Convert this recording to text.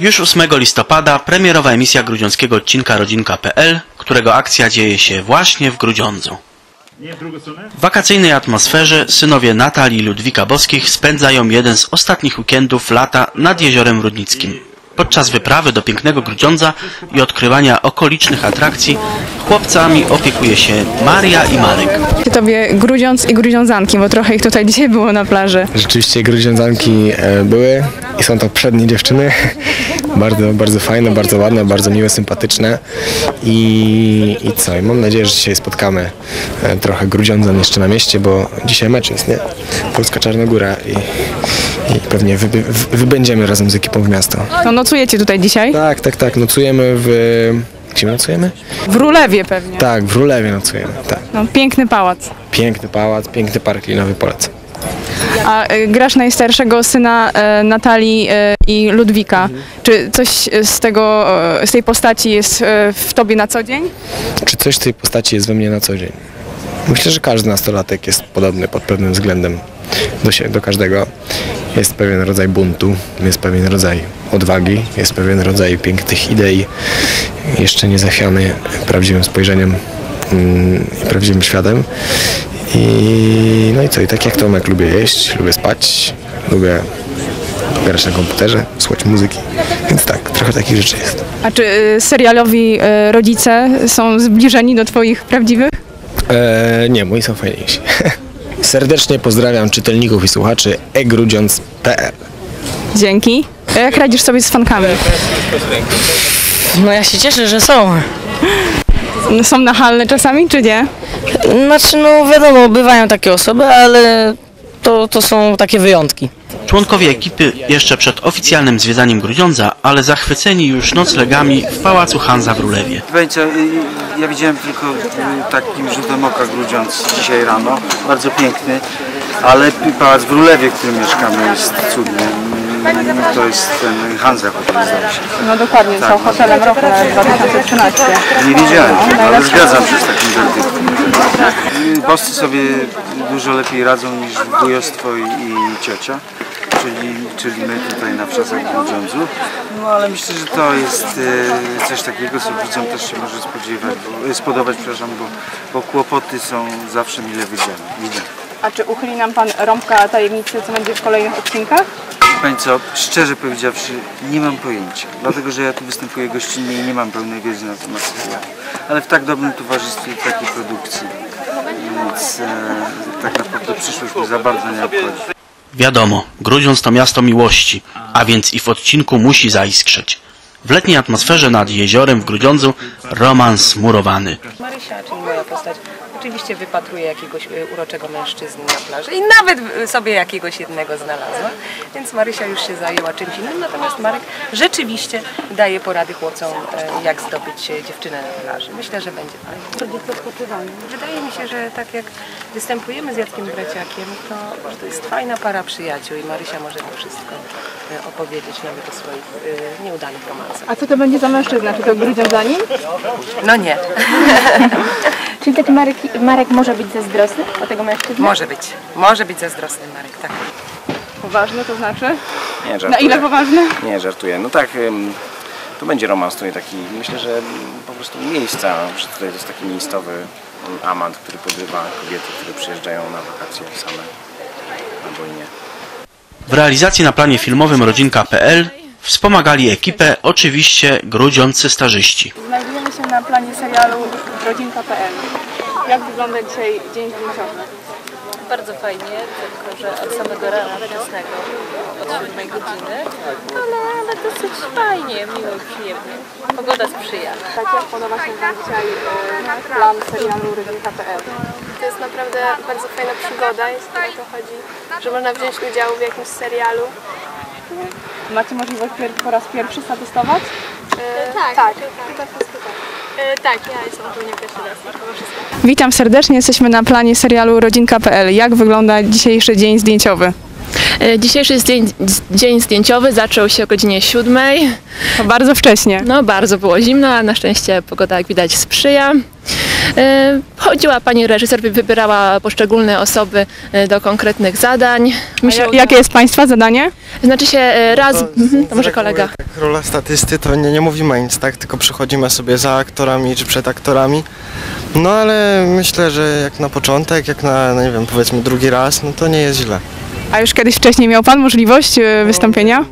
Już 8 listopada premierowa emisja grudziąckiego odcinka Rodzinka.pl, którego akcja dzieje się właśnie w Grudziądzu. W wakacyjnej atmosferze synowie Natalii i Ludwika Boskich spędzają jeden z ostatnich weekendów lata nad Jeziorem Rudnickim. Podczas wyprawy do pięknego Grudziądza i odkrywania okolicznych atrakcji chłopcami opiekuje się Maria i Marek. Tobie grudziąc i grudziązanki, bo trochę ich tutaj dzisiaj było na plaży. Rzeczywiście grudziądzanki e, były i są to przednie dziewczyny. Bardzo, bardzo fajne, bardzo ładne, bardzo miłe, sympatyczne. I, i co? I mam nadzieję, że dzisiaj spotkamy e, trochę grudziądzan jeszcze na mieście, bo dzisiaj mecz jest, nie? Polska Czarnogóra i, i pewnie wy, wy, wybędziemy razem z ekipą w miasto. No nocujecie tutaj dzisiaj? Tak, tak, tak. Nocujemy w... Gdzie my nocujemy? W Rulewie pewnie. Tak, w Rulewie nocujemy, tak. No, piękny pałac. Piękny pałac, piękny park linowy, polecam. A y, grasz najstarszego syna e, Natalii e, i Ludwika. Czy coś z tego, e, z tej postaci jest e, w tobie na co dzień? Czy coś z tej postaci jest we mnie na co dzień? Myślę, że każdy nastolatek jest podobny pod pewnym względem do, do każdego. Jest pewien rodzaj buntu, jest pewien rodzaj odwagi, jest pewien rodzaj pięknych idei, jeszcze nie zachwiany prawdziwym spojrzeniem mm, i prawdziwym światem. I, no i co, i tak jak Tomek lubię jeść, lubię spać, lubię grać na komputerze, słuchać muzyki, więc tak, trochę takich rzeczy jest. A czy y, serialowi y, rodzice są zbliżeni do twoich prawdziwych? Eee, nie, moi są fajniejsi. Serdecznie pozdrawiam czytelników i słuchaczy egrudziąc.pl Dzięki. A Jak radzisz sobie z fankami? No ja się cieszę, że są. Są nachalne czasami, czy nie? Znaczy no wiadomo, bywają takie osoby, ale to, to są takie wyjątki. Członkowie ekipy jeszcze przed oficjalnym zwiedzaniem Grudziądza, ale zachwyceni już noclegami w Pałacu Hanza w Rulewie. Słuchajcie, y, ja widziałem tylko y, takim rzutem oka grudziąc dzisiaj rano, bardzo piękny, ale pałac w Rulewie, w którym mieszkamy jest cudny. Mm, To jest ten Hansa Hotel, zdaje się. No dokładnie, są hotelem roku na 2013. Nie wiedziałem, ale zgadzam się z takim werdyktem. Y, Boscy sobie dużo lepiej radzą niż wujostwo i, i ciocia. Czyli, czyli my tutaj na wczasach Grudziądzu. No ale myślę, że to jest e, coś takiego, co widzom też się może spodziewać, bo, e, spodobać, przepraszam, bo, bo kłopoty są zawsze mile widziane. A czy uchyli nam pan rąbka tajemnicy, co będzie w kolejnych odcinkach? Pani co, szczerze powiedziawszy, nie mam pojęcia, dlatego że ja tu występuję gościnnie i nie mam pełnej wiedzy na temat serialu. Ale w tak dobrym towarzystwie takiej produkcji, więc e, tak naprawdę przyszłość mnie za bardzo nie obchodzi. Wiadomo, Grudziądz to miasto miłości, a więc i w odcinku musi zaiskrzeć. W letniej atmosferze nad jeziorem w Grudziądzu romans murowany. Marysia, czyli moja postać, oczywiście wypatruje jakiegoś y, uroczego mężczyzny na plaży i nawet y, sobie jakiegoś jednego znalazła, więc Marysia już się zajęła czymś innym, natomiast Marek rzeczywiście daje porady chłopcom, e, jak zdobyć dziewczynę na plaży. Myślę, że będzie fajnie. Wydaje mi się, że tak jak występujemy z Jackiem Braciakiem, to, to jest fajna para przyjaciół i Marysia może to wszystko opowiedzieć nawet o swoich nieudanych romansach. A co to będzie za mężczyzna? Czy to grudziądzanin? No nie, Czyli taki Marek, Marek może być zazdrosny o tego mężczyznę? może być, może być zazdrosny Marek, tak. Poważny to znaczy? Nie, Na żartuję. ile poważny? Nie, żartuję. No tak, to będzie romans tutaj taki, myślę, że po prostu miejsca, że tutaj to jest taki miejscowy amant, który podrywa kobiety, które przyjeżdżają na wakacje same albo i nie. W realizacji na planie filmowym Rodzinka.pl wspomagali ekipę oczywiście grudziący starzyści. Znajdujemy się na planie serialu Rodzinka.pl. Jak wygląda dzisiaj dzień zdjęciowy? Bardzo fajnie, tylko że od samego rana wczesnego, od 7 godziny, ale, ale dosyć fajnie, miło i przyjemnie. Pogoda sprzyja. Tak, jak podoba się Wam dzisiaj e, plan serialu Rodzinka.pl? To jest naprawdę bardzo fajna przygoda, jeśli o to chodzi, że można wziąć udział w jakimś serialu. Macie możliwość po raz pierwszy zatestować? E, tak, tak, wszystko tak. E, tak, ja jestem ogólnie pierwszy raz. Witam serdecznie, jesteśmy na planie serialu Rodzinka.pl. Jak wygląda dzisiejszy dzień zdjęciowy? E, Dzisiejszy dzień, dzień zdjęciowy zaczął się o godzinie 7. To bardzo wcześnie. No bardzo było zimno, a na szczęście pogoda jak widać sprzyja. E, Chodziła pani reżyser, wy- wybierała poszczególne osoby e, do konkretnych zadań. Mi się A jakie jest Państwa zadanie? Znaczy się e, raz, mhm, to może kolega. Tak, rola statysty to nie, nie mówimy nic, tak? Tylko przychodzimy sobie za aktorami czy przed aktorami. No ale myślę, że jak na początek, jak na, no nie wiem, powiedzmy drugi raz, no to nie jest źle. A już kiedyś wcześniej miał Pan możliwość e, wystąpienia?